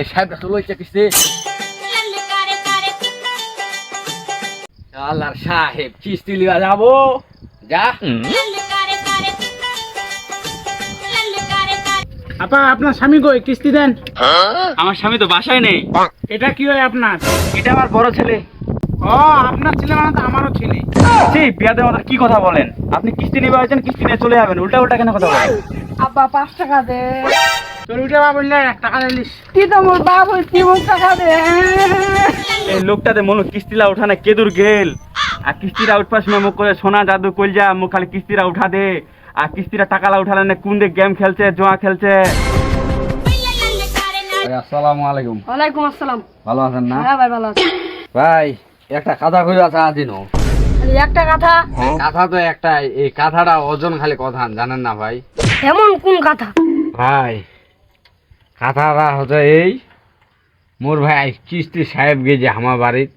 এই সাহেবটা তো লইছে কিস্তি আল্লাহর সাহেব কিস্তি লিয়া যাব। যা। আপা আপনার স্বামী কই? কিস্তি দেন। আমার স্বামী তো বাসায় নেই। এটা কি হয় আপনার? এটা আমার বড় ছেলে। ও আপনার ছেলে মানে তো আমারও ছেলে। সেই বিয়াদের মতো কি কথা বলেন? আপনি কিস্তি নিয়ে আসছেন কিস্তি নিয়ে চলে যাবেন। উল্টা উল্টা কেন কথা বলেন? আব্বা পাঁচ টাকা দে লোকটাতে মনে হয় কিস্তিলা উঠানে কেদুর গেল। আর কিস্তিরা উঠবার সময় মুখ করে সোনা জাদু কলজা মুখ খালি কিস্তিরা উঠা দে। আর কিস্তিরা টাকালা উঠালে না কোন দিক গেম খেলছে জোয়া খেলছে। ভাই, আসসালামু আলাইকুম। ওয়ালাইকুম আসসালাম। ভালো আছেন না? হ্যাঁ ভাই ভালো আছি। ভাই একটা কাঁথা খুঁজে আছে দিন একটা কথা? কাঁথা তো একটা এই কাঁথাটা ওজন খালি কথা জানেন না ভাই? এমন কোন কথা? ভাই কাঁথাটা হচ্ছে এই। মোর ভাই কিস্তি সাহেব গেছে আমার বাড়িত।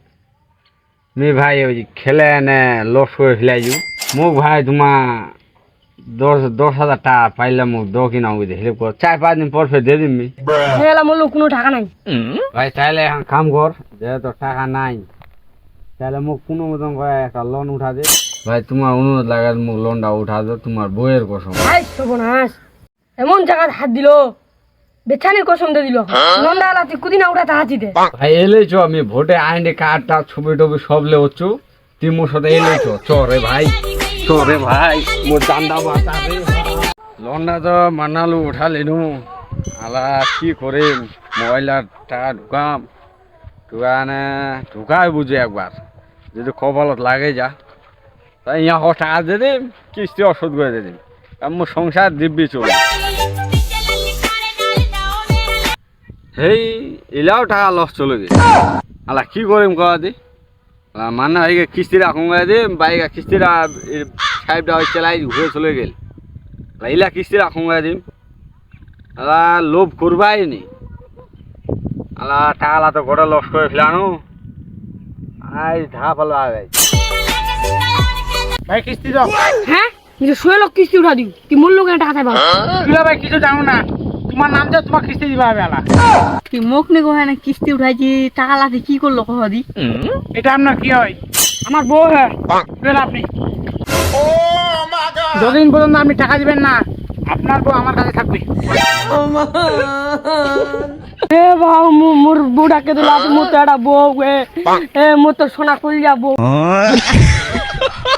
মে ভাই ওই খেলে এনে লস করে ফেলাইছু মোক ভাই তোমার দশ দশ হাজার টাকা পাইলে মোক দো কিনা বুঝে হেল্প কর। চার পাঁচ দিন পর ফের দিয়ে দিবি হেলা মোর কোনো টাকা নাই। ভাই তাহলে এখন কাম কর যেহেতু টাকা নাই। তাহলে মোক কোনো মতন করে একটা লোন উঠা দে। ভাই তোমার অনুরোধ লাগে মোক লোনটা উঠা দে তোমার বইয়ের কসম। এমন জায়গায় হাত দিল। বেছানির কসম দিয়ে দিল। নন্দা আলাতি কুদিনা উঠাতে হাতি দে। ভাই এলেছ আমি ভোটে আইনে কার্ডটা ছবি টবি সব লে হচ্ছু। তুই মোর সাথে এলেছ চ রে ভাই। চ রে ভাই মোর চান্দা বাতা রে। লোনটা তো মানালু উঠালি নু আলা কি করিম মোবাইলার টাকা ঢুকাম। ঢুকানে ঢুকাই বুঝে একবার। যদি কপালত লাগে যা। তাই ইয়া হ টাকা দিয়ে দিম কিস্তি ওষুধ করে দিয়ে দিম। আর মোর সংসার দিব্যি চলে। হেই এলাও টাকা লস চলে গে আলা কি করিম কয়া দি আলা মানে হয়ে কিস্তিটা এখন দে বাইক কিস্তিটা সাহেবটা চালাই ঘুরে চলে গেল। আলা ইলা কিস্তিটা এখন দিম। আলা লোভ করবাই নি। আলা টাকালা তো গোটা লস করে ফেলানো। আই ধা পালো আগে ভাই কিস্তি দাও। হ্যাঁ? নিজে শুয়ে লোক কিস্তি উঠা দিও। তুই মোর লোকের টাকা চাইবা? ভাই কিছু জানো না? তোমার নাম যা তোমার কিস্তি দিবা আলা তুই মুখ নে না কিস্তি উঠাইছি টাকা লাতি কি করল কহ এটা আপনার কি হয়? আমার বউ হ্যাঁ দেন আপনি। যতদিন পর্যন্ত আপনি টাকা দিবেন না আপনার বউ আমার কাছে থাকবে। এ বাউ মোর বুড়াকে দিলা মোর তো একটা বউ এ মোর তো সোনা কইয়া বউ।